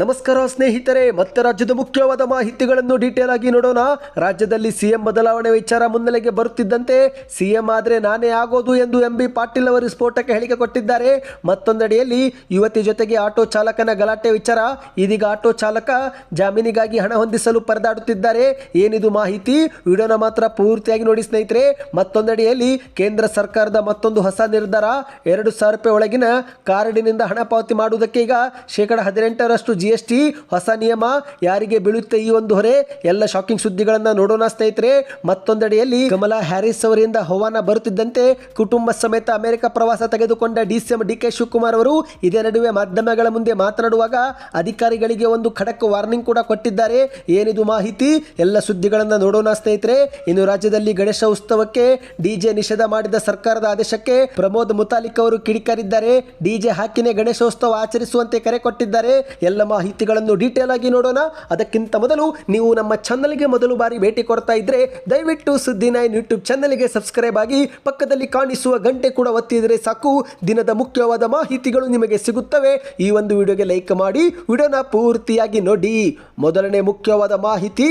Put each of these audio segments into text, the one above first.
ನಮಸ್ಕಾರ ಸ್ನೇಹಿತರೆ, ಮತ್ತೆ ರಾಜ್ಯದ ಮುಖ್ಯವಾದ ಮಾಹಿತಿಗಳನ್ನು ಡೀಟೇಲ್ ಆಗಿ ನೋಡೋಣ. ರಾಜ್ಯದಲ್ಲಿ ಸಿಎಂ ಬದಲಾವಣೆ ವಿಚಾರ ಮುನ್ನೆಲೆಗೆ ಬರುತ್ತಿದ್ದಂತೆ ಸಿಎಂ ಆದರೆ ನಾನೇ ಆಗೋದು ಎಂದು ಎಂ ಬಿ ಪಾಟೀಲ್ ಅವರು ಸ್ಫೋಟಕ್ಕೆ ಹೇಳಿಕೆ ಕೊಟ್ಟಿದ್ದಾರೆ. ಮತ್ತೊಂದೆಡೆಯಲ್ಲಿ ಯುವತಿ ಜೊತೆಗೆ ಆಟೋ ಚಾಲಕನ ಗಲಾಟೆ ವಿಚಾರ, ಇದೀಗ ಆಟೋ ಚಾಲಕ ಜಾಮೀನಿಗಾಗಿ ಹಣ ಹೊಂದಿಸಲು ಪರದಾಡುತ್ತಿದ್ದಾರೆ. ಏನಿದು ಮಾಹಿತಿ? ವಿಡಿಯೋನ ಮಾತ್ರ ಪೂರ್ತಿಯಾಗಿ ನೋಡಿ ಸ್ನೇಹಿತರೆ. ಮತ್ತೊಂದೆಡೆಯಲ್ಲಿ ಕೇಂದ್ರ ಸರ್ಕಾರದ ಮತ್ತೊಂದು ಹೊಸ ನಿರ್ಧಾರ, ಎರಡು ಸಾವಿರ ರೂಪಾಯಿ ಒಳಗಿನ ಕಾರ್ಡಿನಿಂದ ಹಣ ಪಾವತಿ ಮಾಡುವುದಕ್ಕೆ ಈಗ ಶೇಕಡ ಹದಿನೆಂಟರಷ್ಟು ಜಿ ಎಸ್ ಟಿ ಹೊಸ ನಿಯಮ ಯಾರಿಗೆ ಬೀಳುತ್ತೆ ಈ ಒಂದು ಹೊರೆ? ಎಲ್ಲ ಶಾಕಿಂಗ್ ಸುದ್ದಿಗಳನ್ನ ನೋಡೋಣ ಸ್ನೇಹಿತರೆ. ಮತ್ತೊಂದೆಡೆಯಲ್ಲಿ ಕಮಲಾ ಹ್ಯಾರಿಸ್ ಅವರಿಂದ ಹವಾನ ಬರುತ್ತಿದ್ದಂತೆ ಕುಟುಂಬ ಸಮೇತ ಅಮೆರಿಕ ಪ್ರವಾಸ ತೆಗೆದುಕೊಂಡ ಡಿಸಿಎಂ ಡಿ ಕೆ ಶಿವಕುಮಾರ್ ಅವರು ಇದೇ ನಡುವೆ ಮಾಧ್ಯಮಗಳ ಮುಂದೆ ಮಾತನಾಡುವಾಗ ಅಧಿಕಾರಿಗಳಿಗೆ ಒಂದು ಖಡಕ್ ವಾರ್ನಿಂಗ್ ಕೂಡ ಕೊಟ್ಟಿದ್ದಾರೆ. ಏನಿದು ಮಾಹಿತಿ? ಎಲ್ಲ ಸುದ್ದಿಗಳನ್ನ ನೋಡೋಣ ಸ್ನೇಹಿತರೆ. ಇನ್ನು ರಾಜ್ಯದಲ್ಲಿ ಗಣೇಶ ಉತ್ಸವಕ್ಕೆ ಡಿಜೆ ನಿಷೇಧ ಮಾಡಿದ ಸರ್ಕಾರದ ಆದೇಶಕ್ಕೆ ಪ್ರಮೋದ್ ಮುತಾಲಿಕ್ ಅವರು ಕಿಡಿಕಾರಿದ್ದಾರೆ. ಡಿಜೆ ಹಾಕಿನೇ ಗಣೇಶೋತ್ಸವ ಆಚರಿಸುವಂತೆ ಕರೆ ಕೊಟ್ಟಿದ್ದಾರೆ. ಎಲ್ಲ ಮಾಹಿತಿಗಳನ್ನು ಡೀಟೇಲ್ ಆಗಿ ನೋಡೋಣ. ಅದಕ್ಕಿಂತ ಮೊದಲು ನೀವು ನಮ್ಮ ಚಾನಲ್ಗೆ ಮೊದಲು ಬಾರಿ ಭೇಟಿ ಕೊಡ್ತಾ ಇದ್ರೆ ದಯವಿಟ್ಟು ಸುದ್ದಿ ನೈನ್ ಯೂಟ್ಯೂಬ್ ಚಾನಲ್ಗೆ ಸಬ್ಸ್ಕ್ರೈಬ್ ಆಗಿ ಪಕ್ಕದಲ್ಲಿ ಕಾಣಿಸುವ ಗಂಟೆ ಕೂಡ ಒತ್ತಿದರೆ ಸಾಕು. ದಿನದ ಮುಖ್ಯವಾದ ಮಾಹಿತಿಗಳು ನಿಮಗೆ ಸಿಗುತ್ತವೆ. ಈ ಒಂದು ವಿಡಿಯೋಗೆ ಲೈಕ್ ಮಾಡಿ. ವಿಡಿಯೋನ ಪೂರ್ತಿಯಾಗಿ ನೋಡಿ. ಮೊದಲನೇ ಮುಖ್ಯವಾದ ಮಾಹಿತಿ.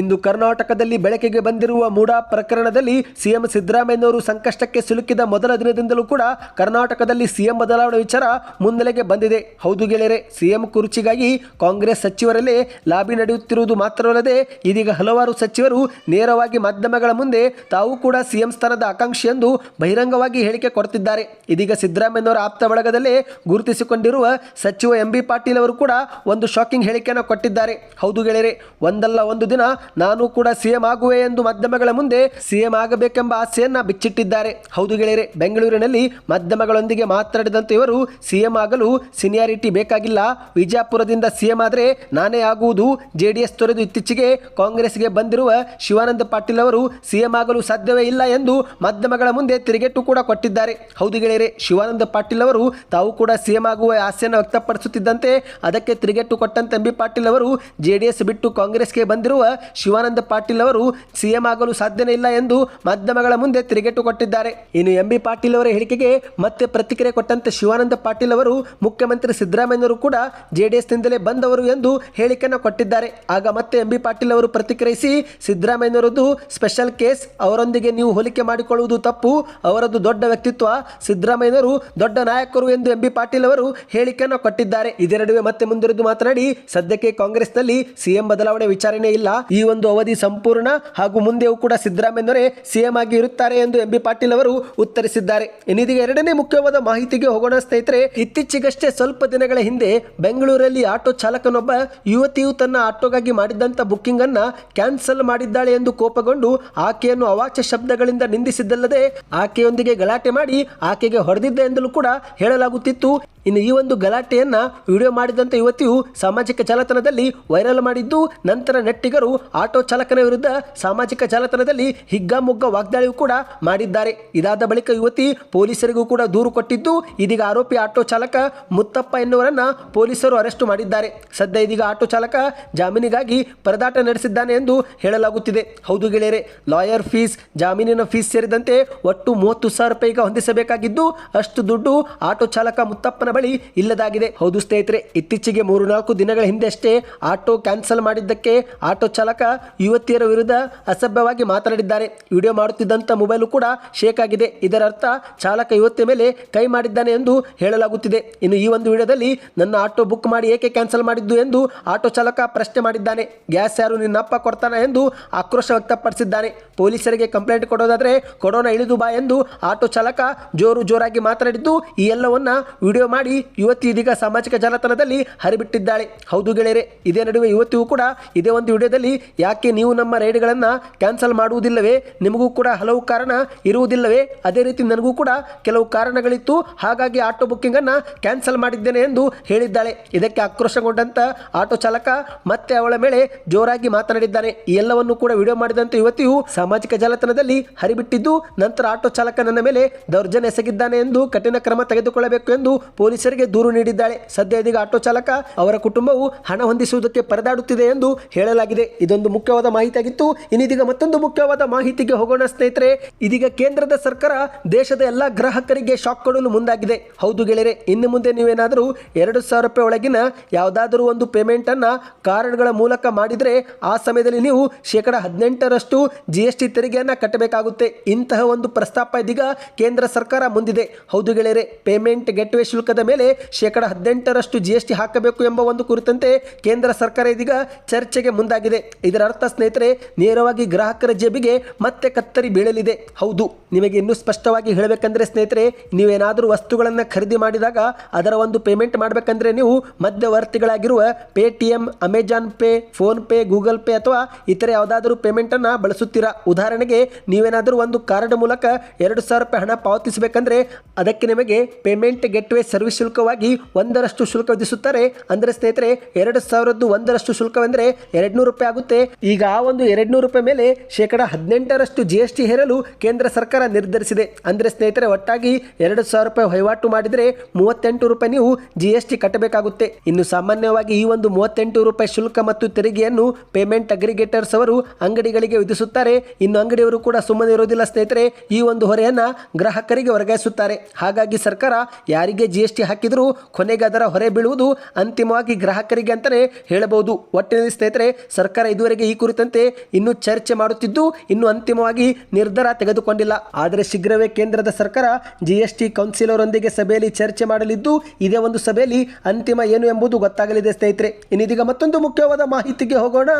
ಇಂದು ಕರ್ನಾಟಕದಲ್ಲಿ ಬೆಳಕಿಗೆ ಬಂದಿರುವ ಮೂಡಾ ಪ್ರಕರಣದಲ್ಲಿ ಸಿಎಂ ಸಿದ್ದರಾಮಯ್ಯನವರು ಸಂಕಷ್ಟಕ್ಕೆ ಸಿಲುಕಿದ ಮೊದಲ ದಿನದಿಂದಲೂ ಕೂಡ ಕರ್ನಾಟಕದಲ್ಲಿ ಸಿಎಂ ಬದಲಾವಣೆ ವಿಚಾರ ಮುನ್ನೆಲೆಗೆ ಬಂದಿದೆ. ಹೌದು ಗೆಳೆಯರೆ, ಸಿಎಂ ಕುರ್ಚಿಗಾಗಿ ಕಾಂಗ್ರೆಸ್ ಸಚಿವರಲ್ಲೇ ಲಾಬಿ ನಡೆಯುತ್ತಿರುವುದು ಮಾತ್ರವಲ್ಲದೆ ಇದೀಗ ಹಲವಾರು ಸಚಿವರು ನೇರವಾಗಿ ಮಾಧ್ಯಮಗಳ ಮುಂದೆ ತಾವು ಕೂಡ ಸಿಎಂ ಸ್ಥಾನದ ಆಕಾಂಕ್ಷಿ ಎಂದು ಬಹಿರಂಗವಾಗಿ ಹೇಳಿಕೆ ಕೊಡ್ತಿದ್ದಾರೆ. ಇದೀಗ ಸಿದ್ದರಾಮಯ್ಯನವರ ಆಪ್ತ ಬಳಗದಲ್ಲೇ ಗುರುತಿಸಿಕೊಂಡಿರುವ ಸಚಿವ ಎಂ ಬಿ ಪಾಟೀಲ್ ಅವರು ಕೂಡ ಒಂದು ಶಾಕಿಂಗ್ ಹೇಳಿಕೆಯನ್ನು ಕೊಟ್ಟಿದ್ದಾರೆ. ಹೌದು ಗೆಳೆಯರೆ, ಒಂದಲ್ಲ ಒಂದು ದಿನ ನಾನು ಕೂಡ ಸಿಎಂ ಆಗುವೆ ಎಂದು ಮಾಧ್ಯಮಗಳ ಮುಂದೆ ಸಿಎಂ ಆಗಬೇಕೆಂಬ ಆಸೆಯನ್ನ ಬಿಚ್ಚಿಟ್ಟಿದ್ದಾರೆ. ಹೌದು ಗೆಳೆಯರೆ, ಬೆಂಗಳೂರಿನಲ್ಲಿ ಮಾಧ್ಯಮಗಳೊಂದಿಗೆ ಮಾತನಾಡಿದಂತೆ ಇವರು ಸಿಎಂ ಆಗಲು ಸೀನಿಯಾರಿಟಿ ಬೇಕಾಗಿಲ್ಲ. ವಿಜಯಪುರದಿಂದ ಸಿಎಂ ಆದರೆ ನಾನೇ ಆಗುವುದು. ಜೆಡಿಎಸ್ ತೊರೆದು ಇತ್ತೀಚೆಗೆ ಕಾಂಗ್ರೆಸ್ಗೆ ಬಂದಿರುವ ಶಿವಾನಂದ ಪಾಟೀಲ್ ಅವರು ಸಿಎಂ ಆಗಲು ಸಾಧ್ಯವೇ ಇಲ್ಲ ಎಂದು ಮಾಧ್ಯಮಗಳ ಮುಂದೆ ತಿರುಗೇಟು ಕೂಡ ಕೊಟ್ಟಿದ್ದಾರೆ. ಹೌದು ಗೆಳೆಯರೆ, ಶಿವಾನಂದ ಪಾಟೀಲ್ ಅವರು ತಾವು ಕೂಡ ಸಿಎಂ ಆಗುವ ಆಸೆಯನ್ನು ವ್ಯಕ್ತಪಡಿಸುತ್ತಿದ್ದಂತೆ ಅದಕ್ಕೆ ತಿರುಗೇಟು ಕೊಟ್ಟಂತೆ ಎಂಬಿ ಪಾಟೀಲ್ ಅವರು ಜೆಡಿಎಸ್ ಬಿಟ್ಟು ಕಾಂಗ್ರೆಸ್ಗೆ ಬಂದಿರುವ ಶಿವಾನಂದ ಪಾಟೀಲ್ ಅವರು ಸಿಎಂ ಆಗಲು ಸಾಧ್ಯನೇ ಇಲ್ಲ ಎಂದು ಮಾಧ್ಯಮಗಳ ಮುಂದೆ ತಿರುಗೇಟು ಕೊಟ್ಟಿದ್ದಾರೆ ಇನ್ನು ಎಂ ಬಿ ಪಾಟೀಲ್ ಅವರ ಹೇಳಿಕೆಗೆ ಮತ್ತೆ ಪ್ರತಿಕ್ರಿಯೆ ಕೊಟ್ಟಂತೆ ಶಿವಾನಂದ ಪಾಟೀಲ್ ಅವರು ಮುಖ್ಯಮಂತ್ರಿ ಸಿದ್ದರಾಮಯ್ಯನವರು ಕೂಡ ಜೆಡಿಎಸ್ನಿಂದಲೇ ಬಂದವರು ಎಂದು ಹೇಳಿಕೆಯನ್ನು ಕೊಟ್ಟಿದ್ದಾರೆ. ಆಗ ಮತ್ತೆ ಎಂ ಬಿ ಪಾಟೀಲ್ ಅವರು ಪ್ರತಿಕ್ರಿಯಿಸಿ ಸಿದ್ದರಾಮಯ್ಯನವರದ್ದು ಸ್ಪೆಷಲ್ ಕೇಸ್, ಅವರೊಂದಿಗೆ ನೀವು ಹೋಲಿಕೆ ಮಾಡಿಕೊಳ್ಳುವುದು ತಪ್ಪು, ಅವರದ್ದು ದೊಡ್ಡ ವ್ಯಕ್ತಿತ್ವ, ಸಿದ್ದರಾಮಯ್ಯನವರು ದೊಡ್ಡ ನಾಯಕರು ಎಂದು ಎಂ ಬಿ ಪಾಟೀಲ್ ಅವರು ಹೇಳಿಕೆಯನ್ನು ಕೊಟ್ಟಿದ್ದಾರೆ. ಇದರ ನಡುವೆ ಮತ್ತೆ ಮುಂದುವರೆದು ಮಾತನಾಡಿ, ಸದ್ಯಕ್ಕೆ ಕಾಂಗ್ರೆಸ್ನಲ್ಲಿ ಸಿಎಂ ಬದಲಾವಣೆ ವಿಚಾರಣೆ ಇಲ್ಲ, ಈ ಒಂದು ಅವಧಿ ಸಂಪೂರ್ಣ ಹಾಗೂ ಮುಂದೆಯೂ ಕೂಡ ಸಿದ್ದರಾಮಯ್ಯನವರೇ ಸಿಎಂ ಆಗಿ ಇರುತ್ತಾರೆ ಎಂದು ಎಂ ಬಿ ಪಾಟೀಲ್ ಅವರು ಉತ್ತರಿಸಿದ್ದಾರೆ. ಇನ್ನಿದೀಗ ಎರಡನೇ ಮುಖ್ಯವಾದ ಮಾಹಿತಿಗೆ ಹೋಗೋಣ ಸ್ನೇಹಿತರೆ, ಇತ್ತೀಚೆಗಷ್ಟೇ ಸ್ವಲ್ಪ ದಿನಗಳ ಹಿಂದೆ ಬೆಂಗಳೂರಲ್ಲಿ ಆಟೋ ಚಾಲಕನೊಬ್ಬ ಯುವತಿಯು ತನ್ನ ಆಟೋಗಾಗಿ ಮಾಡಿದ್ದಂತ ಬುಕ್ಕಿಂಗ್ ಅನ್ನ ಕ್ಯಾನ್ಸಲ್ ಮಾಡಿದ್ದಾಳೆ ಎಂದು ಕೋಪಗೊಂಡು ಆಕೆಯನ್ನು ಅವಾಚ್ಯ ಶಬ್ದಗಳಿಂದ ನಿಂದಿಸಿದ್ದಲ್ಲದೆ ಆಕೆಯೊಂದಿಗೆ ಗಲಾಟೆ ಮಾಡಿ ಆಕೆಗೆ ಹೊಡೆದಿದ್ದ ಎಂದಲೂ ಕೂಡ ಹೇಳಲಾಗುತ್ತಿತ್ತು. ಇನ್ನು ಈ ಒಂದು ಗಲಾಟೆಯನ್ನ ವಿಡಿಯೋ ಮಾಡಿದಂತ ಯುವತಿಯು ಸಾಮಾಜಿಕ ಜಾಲತಾಣದಲ್ಲಿ ವೈರಲ್ ಮಾಡಿದ್ದು, ನಂತರ ನೆಟ್ಟಿಗರು ಆಟೋ ಚಾಲಕನ ವಿರುದ್ಧ ಸಾಮಾಜಿಕ ಜಾಲತಾಣದಲ್ಲಿ ಹಿಗ್ಗಾಮುಗ್ಗ ವಾಗ್ದಾಳಿಯೂ ಕೂಡ ಮಾಡಿದ್ದಾರೆ. ಇದಾದ ಬಳಿಕ ಯುವತಿ ಪೊಲೀಸರಿಗೂ ಕೂಡ ದೂರು ಕೊಟ್ಟಿದ್ದು, ಇದೀಗ ಆರೋಪಿ ಆಟೋ ಚಾಲಕ ಮುತ್ತಪ್ಪ ಎನ್ನುವರನ್ನ ಪೊಲೀಸರು ಅರೆಸ್ಟ್ ಮಾಡಿದ್ದಾರೆ. ಸದ್ಯ ಇದೀಗ ಆಟೋ ಚಾಲಕ ಜಾಮೀನಿಗಾಗಿ ಪರದಾಟ ನಡೆಸಿದ್ದಾನೆ ಎಂದು ಹೇಳಲಾಗುತ್ತಿದೆ. ಹೌದು ಗೆಳೆಯರೆ, ಲಾಯರ್ ಫೀಸ್, ಜಾಮೀನಿನ ಫೀಸ್ ಸೇರಿದಂತೆ ಒಟ್ಟು ಮೂವತ್ತು ಸಾವಿರ ರೂಪಾಯಿಗೆ ಹೊಂದಿಸಬೇಕಾಗಿದ್ದು, ಅಷ್ಟು ದುಡ್ಡು ಆಟೋ ಚಾಲಕ ಮುತ್ತಪ್ಪನ ಬಳಿ ಇಲ್ಲದಾಗಿದೆ. ಹೌದು ಸ್ನೇಹಿತರೆ, ಇತ್ತೀಚೆಗೆ ಮೂರು ನಾಲ್ಕು ದಿನಗಳ ಹಿಂದೆಷ್ಟೇ ಆಟೋ ಕ್ಯಾನ್ಸಲ್ ಮಾಡಿದ್ದಕ್ಕೆ ಆಟೋ ಚಾಲಕ ಯುವತಿಯರ ವಿರುದ್ಧ ಅಸಭ್ಯವಾಗಿ ಮಾತನಾಡಿದ್ದಾರೆ. ವಿಡಿಯೋ ಮಾಡುತ್ತಿದ್ದಂಥ ಮೊಬೈಲು ಕೂಡ ಶೇಕ್ ಆಗಿದೆ. ಇದರರ್ಥ, ಚಾಲಕ ಯುವತಿಯ ಮೇಲೆ ಕೈ ಮಾಡಿದ್ದಾನೆ ಎಂದು ಹೇಳಲಾಗುತ್ತಿದೆ. ಇನ್ನು ಈ ಒಂದು ವಿಡಿಯೋದಲ್ಲಿ ನನ್ನ ಆಟೋ ಬುಕ್ ಮಾಡಿ ಏಕೆ ಕ್ಯಾನ್ಸಲ್ ಮಾಡಿದ್ದು ಎಂದು ಆಟೋ ಚಾಲಕ ಪ್ರಶ್ನೆ ಮಾಡಿದ್ದಾನೆ. ಗ್ಯಾಸ್ ಯಾರು ನಿನ್ನಪ್ಪ ಕೊಡ್ತಾನ ಎಂದು ಆಕ್ರೋಶ ವ್ಯಕ್ತಪಡಿಸಿದ್ದಾನೆ ಪೊಲೀಸರಿಗೆ ಕಂಪ್ಲೇಂಟ್ ಕೊಡೋದಾದ್ರೆ ಕೊಡೋಣ ಇಳಿದು ಬಾ ಎಂದು ಆಟೋ ಚಾಲಕ ಜೋರು ಜೋರಾಗಿ ಮಾತನಾಡಿದ್ದು, ಈ ಎಲ್ಲವನ್ನ ವಿಡಿಯೋ ಮಾಡಿ ಯುವತಿ ಇದೀಗ ಸಾಮಾಜಿಕ ಜಾಲತಾಣದಲ್ಲಿ ಹರಿಬಿಟ್ಟಿದ್ದಾಳೆ. ಹೌದು ಗೆಳೆಯರೆ, ಇದೇ ನಡುವೆ ಯುವತಿಯು ಕೂಡ ಇದೇ ಒಂದು ವಿಡಿಯೋದಲ್ಲಿ ಯಾಕೆ ನೀವು ನಮ್ಮ ರೈಡ್ಗಳನ್ನು ಕ್ಯಾನ್ಸಲ್ ಮಾಡುವುದಿಲ್ಲವೇ? ನಿಮಗೂ ಕೂಡ ಹಲವು ಕಾರಣ ಇರುವುದಿಲ್ಲವೇ? ಅದೇ ರೀತಿ ನನಗೂ ಕೂಡ ಕೆಲವು ಕಾರಣಗಳಿತ್ತು. ಹಾಗಾಗಿ ಆಟೋ ಬುಕ್ಕಿಂಗನ್ನು ಕ್ಯಾನ್ಸಲ್ ಮಾಡಿದ್ದೇನೆ ಎಂದು ಹೇಳಿದ್ದಾಳೆ. ಇದಕ್ಕೆ ಆಕ್ರೋಶಗೊಂಡಂಥ ಆಟೋ ಚಾಲಕ ಮತ್ತೆ ಅವಳ ಮೇಲೆ ಜೋರಾಗಿ ಮಾತನಾಡಿದ್ದಾನೆ. ಈ ಎಲ್ಲವನ್ನು ಕೂಡ ವಿಡಿಯೋ ಮಾಡಿದಂಥ ಯುವತಿಯು ಸಾಮಾಜಿಕ ಜಾಲತಾಣದಲ್ಲಿ ಹರಿಬಿಟ್ಟಿದ್ದು, ನಂತರ ಆಟೋ ಚಾಲಕ ನನ್ನ ಮೇಲೆ ದೌರ್ಜನ್ಯ ಎಸಗಿದ್ದಾನೆ ಎಂದು ಕಠಿಣ ಕ್ರಮ ತೆಗೆದುಕೊಳ್ಳಬೇಕು ಎಂದು ಪೊಲೀಸರಿಗೆ ದೂರು ನೀಡಿದ್ದಾಳೆ. ಸದ್ಯ ಇದೀಗ ಆಟೋ ಚಾಲಕ ಅವರ ಕುಟುಂಬವು ಹಣ ಹೊಂದಿಸುವುದಕ್ಕೆ ಪರದಾಡುತ್ತಿದೆ ಎಂದು ಹೇಳಲಾಗಿದೆ. ಇದೊಂದು ಮುಖ್ಯವಾದ ಮಾಹಿತಿಯಾಗಿತ್ತು. ಇನ್ನಿದೀಗ ಮತ್ತೊಂದು ಮುಖ್ಯವಾದ ಮಾಹಿತಿಗೆ ಹೋಗೋಣ ಸ್ನೇಹಿತರೆ. ಇದೀಗ ಕೇಂದ್ರದ ಸರ್ಕಾರ ದೇಶದ ಎಲ್ಲ ಗ್ರಾಹಕರಿಗೆ ಶಾಕ್ ಕೊಡಲು ಮುಂದಾಗಿದೆ. ಹೌದು ಗೆಳೆಯರೆ, ಇನ್ನು ಮುಂದೆ ನೀವೇನಾದರೂ ಎರಡು ಸಾವಿರ ರೂಪಾಯಿ ಒಳಗಿನ ಯಾವುದಾದರೂ ಒಂದು ಪೇಮೆಂಟ್ ಅನ್ನು ಕಾರ್ಡ್ಗಳ ಮೂಲಕ ಮಾಡಿದರೆ ಆ ಸಮಯದಲ್ಲಿ ನೀವು ಶೇಕಡ ಹದಿನೆಂಟರಷ್ಟು ಜಿ ಎಸ್ ಟಿ ತೆರಿಗೆಯನ್ನು ಕಟ್ಟಬೇಕಾಗುತ್ತೆ. ಇಂತಹ ಒಂದು ಪ್ರಸ್ತಾಪ ಇದೀಗ ಕೇಂದ್ರ ಸರ್ಕಾರ ಮುಂದಿದೆ. ಹೌದು ಗೆಳೆಯರೆ ಪೇಮೆಂಟ್ ಗೆಟ್ವೇ ಶುಲ್ಕದ ಮೇಲೆ ಶೇಕಡ ಹದಿನೆಂಟರಷ್ಟು ಜಿ ಎಸ್ ಟಿ ಹಾಕಬೇಕು ಎಂಬ ಒಂದು ಕುರಿತಂತೆ ಕೇಂದ್ರ ಸರ್ಕಾರ ಇದೀಗ ಚರ್ಚೆಗೆ ಮುಂದಾಗಿದೆ. ಇದರ ಅರ್ಥ ಸ್ನೇಹಿತರೆ, ನೇರವಾಗಿ ಗ್ರಾಹಕರ ಜೇಬಿಗೆ ಮತ್ತೆ ಕತ್ತರಿ ಬೀಳಲಿದೆ. ಹೌದು, ನಿಮಗೆ ಇನ್ನೂ ಸ್ಪಷ್ಟವಾಗಿ ಹೇಳಬೇಕಂದ್ರೆ ಸ್ನೇಹಿತರೆ, ನೀವೇನಾದರೂ ವಸ್ತುಗಳನ್ನು ಖರೀದಿ ಮಾಡಿದಾಗ ಅದರ ಒಂದು ಪೇಮೆಂಟ್ ಮಾಡಬೇಕಂದ್ರೆ ನೀವು ಮಧ್ಯವರ್ತಿಗಳಾಗಿರುವ Paytm Amazon pay phone pay Google pay ಅಥವಾ ಇತರೆ ಯಾವುದಾದರೂ ಪೇಮೆಂಟನ್ನು ಬಳಸುತ್ತೀರಾ? ಉದಾಹರಣೆಗೆ, ನೀವೇನಾದರೂ ಒಂದು ಕಾರ್ಡ್ ಮೂಲಕ ಎರಡು ಸಾವಿರ ರೂಪಾಯಿ ಹಣ ಪಾವತಿಸಬೇಕಂದ್ರೆ ಅದಕ್ಕೆ ನಿಮಗೆ ಪೇಮೆಂಟ್ ಗೆಟ್ವೇ ಸರ್ವಿಸ್ ಶುಲ್ಕವಾಗಿ ಒಂದರಷ್ಟು ಶುಲ್ಕ ವಿಧಿಸುತ್ತಾರೆ. ಅಂದರೆ ಸ್ನೇಹಿತರೆ, ಎರಡು ಸಾವಿರದ್ದು ಒಂದರಷ್ಟು ಶುಲ್ಕವೆಂದರೆ ಎರಡು ನೂರು ರೂಪಾಯಿ ಆಗುತ್ತೆ. ಈಗ ಆ ಒಂದು ಎರಡು ನೂರು ರೂಪಾಯಿ ಮೇಲೆ ಶೇಕಡ ಹದಿನೆಂಟರಷ್ಟು ಜಿ ಎಸ್ ಟಿ ಹೇರಲು ಕೇಂದ್ರ ಸರ್ಕಾರ ನಿರ್ಧರಿಸಿದೆ. ಅಂದರೆ ಸ್ನೇಹಿತರೆ, ಒಟ್ಟಾಗಿ ಎರಡು ಸಾವಿರ ರೂಪಾಯಿ ವಹಿವಾಟು ಮಾಡಿದರೆ ಮೂವತ್ತೆಂಟು ರೂಪಾಯಿ ನೀವು ಜಿ ಎಸ್ ಟಿ ಕಟ್ಟಬೇಕಾಗುತ್ತೆ. ಇನ್ನು ಸಾಮಾನ್ಯವಾಗಿ ಈ ಒಂದು ಮೂವತ್ತೆಂಟು ರೂಪಾಯಿ ಶುಲ್ಕ ಮತ್ತು ತೆರಿಗೆಯನ್ನು ಪೇಮೆಂಟ್ ಅಗ್ರಿಗೇಟರ್ಸ್ ಅವರು ಅಂಗಡಿಗಳಿಗೆ ವಿಧಿಸುತ್ತಾರೆ. ಇನ್ನು ಅಂಗಡಿಯವರು ಕೂಡ ಸುಮ್ಮನೆ ಇರೋದಿಲ್ಲ ಸ್ನೇಹಿತರೆ, ಈ ಒಂದು ಹೊರೆಯನ್ನು ಗ್ರಾಹಕರಿಗೆ ವರ್ಗಾಯಿಸುತ್ತಾರೆ. ಹಾಗಾಗಿ ಸರ್ಕಾರ ಯಾರಿಗೆ ಜಿ ಎಸ್ ಟಿ ಹಾಕಿದರೂ ಕೊನೆಗೆ ಅದರ ಹೊರೆ ಬೀಳುವುದು ಅಂತಿಮವಾಗಿ ಗ್ರಾಹಕರಿಗೆ ಅಂತಲೇ ಹೇಳಬಹುದು. ಒಟ್ಟಿನಲ್ಲಿ ಸ್ನೇಹಿತರೆ, ಸರ್ಕಾರ ಇದುವರೆಗೆ ಈ ಕುರಿತಂತೆ ಇನ್ನೂ ಚರ್ಚೆ ಮಾಡುತ್ತಿದ್ದು, ಇನ್ನು ಅಂತಿಮವಾಗಿ ನಿರ್ಧಾರ ತೆಗೆದುಕೊಂಡಿಲ್ಲ. ಆದರೆ ಶೀಘ್ರವೇ ಕೇಂದ್ರದ ಸರ್ಕಾರ ಜಿಎಸ್ಟಿ ಕೌನ್ಸಿಲ್ ಅವರೊಂದಿಗೆ ಸಭೆಯಲ್ಲಿ ಚರ್ಚೆ ಮಾಡಲಿದ್ದು, ಇದೇ ಒಂದು ಸಭೆಯಲ್ಲಿ ಅಂತಿಮ ಏನು ಎಂಬುದು ಗೊತ್ತಾಗಲಿದೆ ಸ್ನೇಹಿತರೆ. ಇನ್ನಿದೀಗ ಮತ್ತೊಂದು ಮುಖ್ಯವಾದ ಮಾಹಿತಿಗೆ ಹೋಗೋಣ.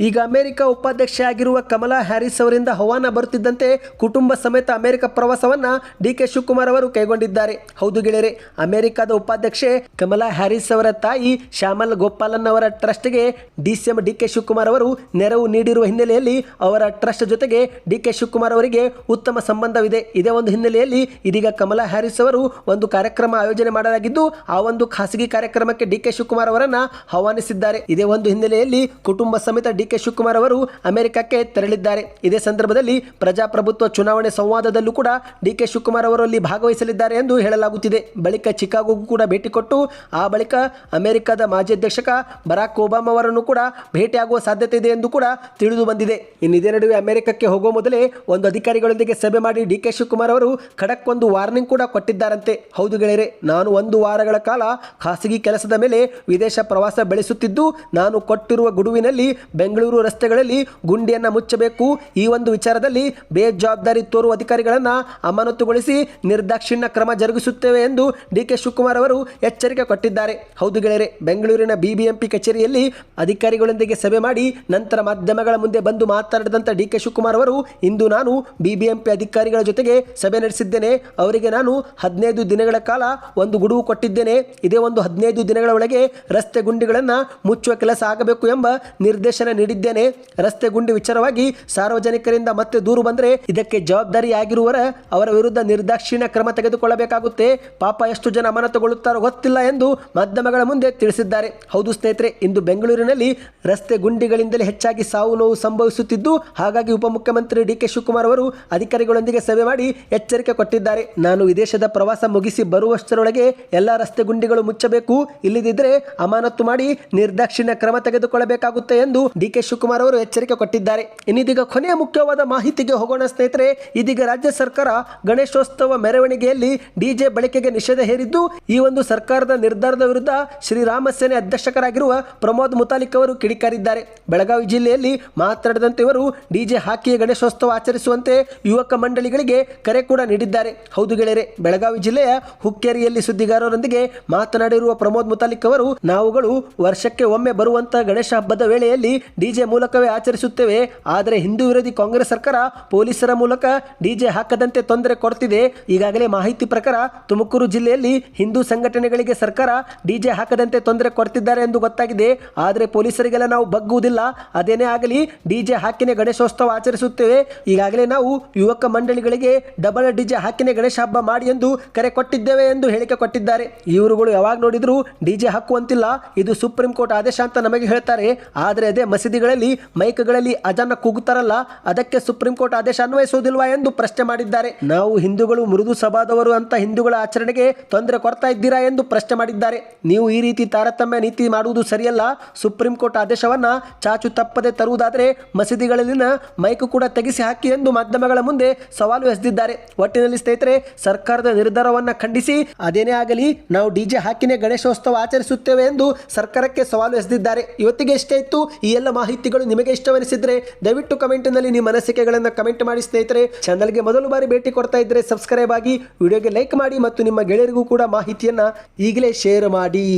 ಈಗ ಅಮೆರಿಕ ಉಪಾಧ್ಯಕ್ಷ ಆಗಿರುವ ಕಮಲಾ ಹ್ಯಾರಿಸ್ ಅವರಿಂದ ಹವಾನ ಬರುತ್ತಿದ್ದಂತೆ ಕುಟುಂಬ ಸಮೇತ ಅಮೆರಿಕ ಪ್ರವಾಸವನ್ನ ಡಿ ಕೆ ಶಿವಕುಮಾರ್ ಅವರು ಕೈಗೊಂಡಿದ್ದಾರೆ. ಹೌದು ಗೆಳೆಯರೆ, ಅಮೆರಿಕದ ಉಪಾಧ್ಯಕ್ಷೆ ಕಮಲಾ ಹ್ಯಾರಿಸ್ ಅವರ ತಾಯಿ ಶ್ಯಾಮಲ್ ಗೋಪಾಲನ್ ಅವರ ಟ್ರಸ್ಟ್ಗೆ D C M D K Shivakumar ಅವರು ನೆರವು ನೀಡಿರುವ ಹಿನ್ನೆಲೆಯಲ್ಲಿ ಅವರ ಟ್ರಸ್ಟ್ ಜೊತೆಗೆ ಡಿ ಕೆ ಶಿವಕುಮಾರ್ ಅವರಿಗೆ ಉತ್ತಮ ಸಂಬಂಧವಿದೆ. ಇದೇ ಒಂದು ಹಿನ್ನೆಲೆಯಲ್ಲಿ ಇದೀಗ ಕಮಲಾ ಹ್ಯಾರಿಸ್ ಅವರು ಒಂದು ಕಾರ್ಯಕ್ರಮ ಆಯೋಜನೆ ಮಾಡಲಾಗಿದ್ದು, ಆ ಒಂದು ಖಾಸಗಿ ಕಾರ್ಯಕ್ರಮಕ್ಕೆ ಡಿ ಕೆ ಶಿವಕುಮಾರ್ ಅವರನ್ನ ಆಹ್ವಾನಿಸಿದ್ದಾರೆ. ಇದೇ ಒಂದು ಹಿನ್ನೆಲೆಯಲ್ಲಿ ಕುಟುಂಬ ಸಮೇತ ಕೆ ಶಿವಕುಮಾರ್ ಅವರು ಅಮೆರಿಕಕ್ಕೆ ತೆರಳಿದ್ದಾರೆ. ಇದೇ ಸಂದರ್ಭದಲ್ಲಿ ಪ್ರಜಾಪ್ರಭುತ್ವ ಚುನಾವಣೆ ಸಂವಾದದಲ್ಲೂ ಕೂಡ ಡಿ ಕೆ ಶಿವಕುಮಾರ್ ಅವರು ಅಲ್ಲಿ ಭಾಗವಹಿಸಲಿದ್ದಾರೆ ಎಂದು ಹೇಳಲಾಗುತ್ತಿದೆ. ಬಳಿಕ ಚಿಕಾಗೋಗೂ ಕೂಡ ಭೇಟಿ ಕೊಟ್ಟು, ಆ ಬಳಿಕ ಅಮೆರಿಕದ ಮಾಜಿ ಅಧ್ಯಕ್ಷಕ ಬರಾಕ್ ಒಬಾಮಾ ಅವರನ್ನು ಕೂಡ ಭೇಟಿಯಾಗುವ ಸಾಧ್ಯತೆ ಇದೆ ಎಂದು ಕೂಡ ತಿಳಿದು ಬಂದಿದೆ. ಇನ್ನು ಇದೇ ನಡುವೆ ಅಮೆರಿಕಕ್ಕೆ ಹೋಗುವ ಮೊದಲೇ ಒಂದು ಅಧಿಕಾರಿಗಳೊಂದಿಗೆ ಸಭೆ ಮಾಡಿ ಡಿ ಕೆ ಶಿವಕುಮಾರ್ ಅವರು ಖಡಕ್ ಒಂದು ವಾರ್ನಿಂಗ್ ಕೂಡ ಕೊಟ್ಟಿದ್ದಾರಂತೆ. ಹೌದು ಗೆಳೆಯರೆ, ನಾನು ಒಂದು ವಾರಗಳ ಕಾಲ ಖಾಸಗಿ ಕೆಲಸದ ಮೇಲೆ ವಿದೇಶ ಪ್ರವಾಸ ಬೆಳೆಸುತ್ತಿದ್ದು, ನಾನು ಕೊಟ್ಟಿರುವ ಗುಡುವಿನಲ್ಲಿ ಬೆಂಗಳೂರು ರಸ್ತೆಗಳಲ್ಲಿ ಗುಂಡಿಯನ್ನು ಮುಚ್ಚಬೇಕು. ಈ ಒಂದು ವಿಚಾರದಲ್ಲಿ ಬೇಜವಾಬ್ದಾರಿ ತೋರುವ ಅಧಿಕಾರಿಗಳನ್ನು ಅಮಾನತುಗೊಳಿಸಿ ನಿರ್ದಾಕ್ಷಿಣ್ಯ ಕ್ರಮ ಜರುಗಿಸುತ್ತೇವೆ ಎಂದು ಡಿ ಕೆ ಶಿವಕುಮಾರ್ ಅವರು ಎಚ್ಚರಿಕೆ ಕೊಟ್ಟಿದ್ದಾರೆ. ಹೌದು ಗೆಳೆಯರೆ, ಬೆಂಗಳೂರಿನ ಬಿಬಿಎಂಪಿ ಕಚೇರಿಯಲ್ಲಿ ಅಧಿಕಾರಿಗಳೊಂದಿಗೆ ಸಭೆ ಮಾಡಿ ನಂತರ ಮಾಧ್ಯಮಗಳ ಮುಂದೆ ಬಂದು ಮಾತನಾಡಿದಂಥ ಡಿ ಕೆ ಶಿವಕುಮಾರ್ ಅವರು, ಇಂದು ನಾನು ಬಿಬಿಎಂಪಿ ಅಧಿಕಾರಿಗಳ ಜೊತೆಗೆ ಸಭೆ ನಡೆಸಿದ್ದೇನೆ. ಅವರಿಗೆ ನಾನು ಹದಿನೈದು ದಿನಗಳ ಕಾಲ ಒಂದು ಗುಡುವು ಕೊಟ್ಟಿದ್ದೇನೆ. ಇದೇ ಒಂದು ಹದಿನೈದು ದಿನಗಳ ಒಳಗೆ ರಸ್ತೆ ಗುಂಡಿಗಳನ್ನು ಮುಚ್ಚುವ ಕೆಲಸ ಆಗಬೇಕು ಎಂಬ ನಿರ್ದೇಶನ ನೀಡಿದ್ದೇನೆ. ರಸ್ತೆ ಗುಂಡಿ ವಿಚಾರವಾಗಿ ಸಾರ್ವಜನಿಕರಿಂದ ಮತ್ತೆ ದೂರು ಬಂದರೆ ಇದಕ್ಕೆ ಜವಾಬ್ದಾರಿಯಾಗಿರುವರ ಅವರ ವಿರುದ್ಧ ನಿರ್ದಾಕ್ಷಿಣ್ಯ ಕ್ರಮ ತೆಗೆದುಕೊಳ್ಳಬೇಕಾಗುತ್ತೆ. ಪಾಪ ಎಷ್ಟು ಜನ ಅಮಾನತುಗೊಳ್ಳುತ್ತಾರೋ ಗೊತ್ತಿಲ್ಲ ಎಂದು ಮಾಧ್ಯಮಗಳ ಮುಂದೆ ತಿಳಿಸಿದ್ದಾರೆ. ಹೌದು ಸ್ನೇಹಿತರೆ, ಇಂದು ಬೆಂಗಳೂರಿನಲ್ಲಿ ರಸ್ತೆ ಗುಂಡಿಗಳಿಂದಲೇ ಹೆಚ್ಚಾಗಿ ಸಾವು ನೋವು ಸಂಭವಿಸುತ್ತಿದ್ದು, ಹಾಗಾಗಿ ಉಪಮುಖ್ಯಮಂತ್ರಿ ಡಿ ಕೆ ಶಿವಕುಮಾರ್ ಅವರು ಅಧಿಕಾರಿಗಳೊಂದಿಗೆ ಸಭೆ ಮಾಡಿ ಎಚ್ಚರಿಕೆ ಕೊಟ್ಟಿದ್ದಾರೆ. ನಾನು ವಿದೇಶದ ಪ್ರವಾಸ ಮುಗಿಸಿ ಬರುವಷ್ಟರೊಳಗೆ ಎಲ್ಲ ರಸ್ತೆ ಗುಂಡಿಗಳು ಮುಚ್ಚಬೇಕು. ಇಲ್ಲದಿದ್ದರೆ ಅಮಾನತು ಮಾಡಿ ನಿರ್ದಾಕ್ಷಿಣ್ಯ ಕ್ರಮ ತೆಗೆದುಕೊಳ್ಳಬೇಕಾಗುತ್ತೆ ಎಂದು ಡಿ ಕೆ ಶಿವಕುಮಾರ್ ಅವರು ಎಚ್ಚರಿಕೆ ಕೊಟ್ಟಿದ್ದಾರೆ. ಇನ್ನಿದೀಗ ಕೊನೆಯ ಮುಖ್ಯವಾದ ಮಾಹಿತಿಗೆ ಹೋಗೋಣ ಸ್ನೇಹಿತರೆ, ಇದೀಗ ರಾಜ್ಯ ಸರ್ಕಾರ ಗಣೇಶೋತ್ಸವ ಮೆರವಣಿಗೆಯಲ್ಲಿ ಡಿಜೆ ಬಳಕೆಗೆ ನಿಷೇಧ ಹೇರಿದ್ದು, ಈ ಒಂದು ಸರ್ಕಾರದ ನಿರ್ಧಾರದ ವಿರುದ್ಧ ಶ್ರೀರಾಮ ಸೇನೆ ಅಧ್ಯಕ್ಷಕರಾಗಿರುವ ಪ್ರಮೋದ್ ಮುತಾಲಿಕ್ ಅವರು ಕಿಡಿಕಾರಿದ್ದಾರೆ. ಬೆಳಗಾವಿ ಜಿಲ್ಲೆಯಲ್ಲಿ ಮಾತನಾಡಿದಂತೆ ಇವರು ಡಿಜೆ ಹಾಕಿ ಗಣೇಶೋತ್ಸವ ಆಚರಿಸುವಂತೆ ಯುವಕ ಮಂಡಳಿಗಳಿಗೆ ಕರೆ ಕೂಡ ನೀಡಿದ್ದಾರೆ. ಹೌದು ಗೆಳೆಯರೆ, ಬೆಳಗಾವಿ ಜಿಲ್ಲೆಯ ಹುಕ್ಕೇರಿಯಲ್ಲಿ ಸುದ್ದಿಗಾರರೊಂದಿಗೆ ಮಾತನಾಡಿರುವ ಪ್ರಮೋದ್ ಮುತಾಲಿಕ್ ಅವರು, ನಾವುಗಳು ವರ್ಷಕ್ಕೆ ಒಮ್ಮೆ ಬರುವಂತಹ ಗಣೇಶ ಹಬ್ಬದ ವೇಳೆಯಲ್ಲಿ ಡಿಜೆ ಮೂಲಕವೇ ಆಚರಿಸುತ್ತೇವೆ. ಆದರೆ ಹಿಂದೂ ವಿರೋಧಿ ಕಾಂಗ್ರೆಸ್ ಸರ್ಕಾರ ಪೊಲೀಸರ ಮೂಲಕ ಡಿಜೆ ಹಾಕದಂತೆ ತೊಂದರೆ ಕೊಡ್ತಿದೆ. ಈಗಾಗಲೇ ಮಾಹಿತಿ ಪ್ರಕಾರ ತುಮಕೂರು ಜಿಲ್ಲೆಯಲ್ಲಿ ಹಿಂದೂ ಸಂಘಟನೆಗಳಿಗೆ ಸರ್ಕಾರ ಡಿಜೆ ಹಾಕದಂತೆ ತೊಂದರೆ ಕೊಡ್ತಿದ್ದಾರೆ ಎಂದು ಗೊತ್ತಾಗಿದೆ. ಆದರೆ ಪೊಲೀಸರಿಗೆಲ್ಲ ನಾವು ಬಗ್ಗುವುದಿಲ್ಲ. ಅದೇನೇ ಆಗಲಿ ಡಿಜೆ ಹಾಕಿನೇ ಗಣೇಶೋತ್ಸವ ಆಚರಿಸುತ್ತೇವೆ. ಈಗಾಗಲೇ ನಾವು ಯುವಕ ಮಂಡಳಿಗಳಿಗೆ ಡಬಲ್ ಡಿಜೆ ಹಾಕಿನೇ ಗಣೇಶ ಹಬ್ಬ ಮಾಡಿ ಎಂದು ಕರೆ ಕೊಟ್ಟಿದ್ದೇವೆ ಎಂದು ಹೇಳಿಕೆ ಕೊಟ್ಟಿದ್ದಾರೆ. ಇವರುಗಳು ಯಾವಾಗ ನೋಡಿದರೂ ಡಿಜೆ ಹಾಕುವಂತಿಲ್ಲ. ಇದು ಸುಪ್ರೀಂ ಕೋರ್ಟ್ ಆದೇಶ ಅಂತ ನಮಗೆ ಹೇಳ್ತಾರೆ. ಆದರೆ ಅದೇ ಮಸೀದಿ ಮಸೀದಿಗಳಲ್ಲಿ ಮೈಕ್ಗಳಲ್ಲಿ ಅಜಾನ ಕೂಗುತ್ತಾರಲ್ಲ, ಅದಕ್ಕೆ ಸುಪ್ರೀಂ ಕೋರ್ಟ್ ಆದೇಶ ಅನ್ವಯಿಸುವುದಿಲ್ವಾ ಎಂದು ಪ್ರಶ್ನೆ ಮಾಡಿದ್ದಾರೆ. ನಾವು ಹಿಂದೂಗಳು ಮೃದು ಸಭಾದವರು ಅಂತ ಹಿಂದೂಗಳ ಆಚರಣೆಗೆ ತೊಂದರೆ ಕೊಡ್ತಾ ಇದ್ದೀರಾ ಎಂದು ಪ್ರಶ್ನೆ ಮಾಡಿದ್ದಾರೆ. ನೀವು ಈ ರೀತಿ ತಾರತಮ್ಯ ನೀತಿ ಮಾಡುವುದು ಸರಿಯಲ್ಲ, ಸುಪ್ರೀಂ ಕೋರ್ಟ್ ಆದೇಶವನ್ನ ಚಾಚು ತಪ್ಪದೆ ತರುವುದಾದರೆ ಮಸೀದಿಗಳಲ್ಲಿನ ಮೈಕ್ ಕೂಡ ತೆಗೆಸಿ ಹಾಕಿ ಎಂದು ಮಾಧ್ಯಮಗಳ ಮುಂದೆ ಸವಾಲು ಎಸೆದಿದ್ದಾರೆ. ಒಟ್ಟಿನಲ್ಲಿ ಸ್ನೇಹಿತರೆ, ಸರ್ಕಾರದ ನಿರ್ಧಾರವನ್ನ ಖಂಡಿಸಿ, ಅದೇನೇ ಆಗಲಿ, ನಾವು ಡಿಜೆ ಹಾಕಿನೇ ಗಣೇಶೋತ್ಸವ ಆಚರಿಸುತ್ತೇವೆ ಎಂದು ಸರ್ಕಾರಕ್ಕೆ ಸವಾಲು ಎಸೆದಿದ್ದಾರೆ. ಇವತ್ತಿಗೆ ಇಷ್ಟೇ ಇತ್ತು. ಈ ಎಲ್ಲ ಮಾಹಿತಿಗಳು ನಿಮಗೆ ಇಷ್ಟವೆನಿಸಿದ್ರೆ ದಯವಿಟ್ಟು ಕಮೆಂಟ್ನಲ್ಲಿ ನಿಮ್ಮ ಅನಿಸಿಕೆಗಳನ್ನು ಕಮೆಂಟ್ ಮಾಡಿ ಸ್ನೇಹಿತರೆ. ಚಾನಲ್ಗೆ ಮೊದಲು ಬಾರಿ ಭೇಟಿ ಕೊಡ್ತಾ ಇದ್ದರೆ ಸಬ್ಸ್ಕ್ರೈಬ್ ಆಗಿ ವಿಡಿಯೋಗೆ ಲೈಕ್ ಮಾಡಿ ಮತ್ತು ನಿಮ್ಮ ಗೆಳೆಯರಿಗೂ ಕೂಡ ಮಾಹಿತಿಯನ್ನು ಈಗಲೇ ಶೇರ್ ಮಾಡಿ.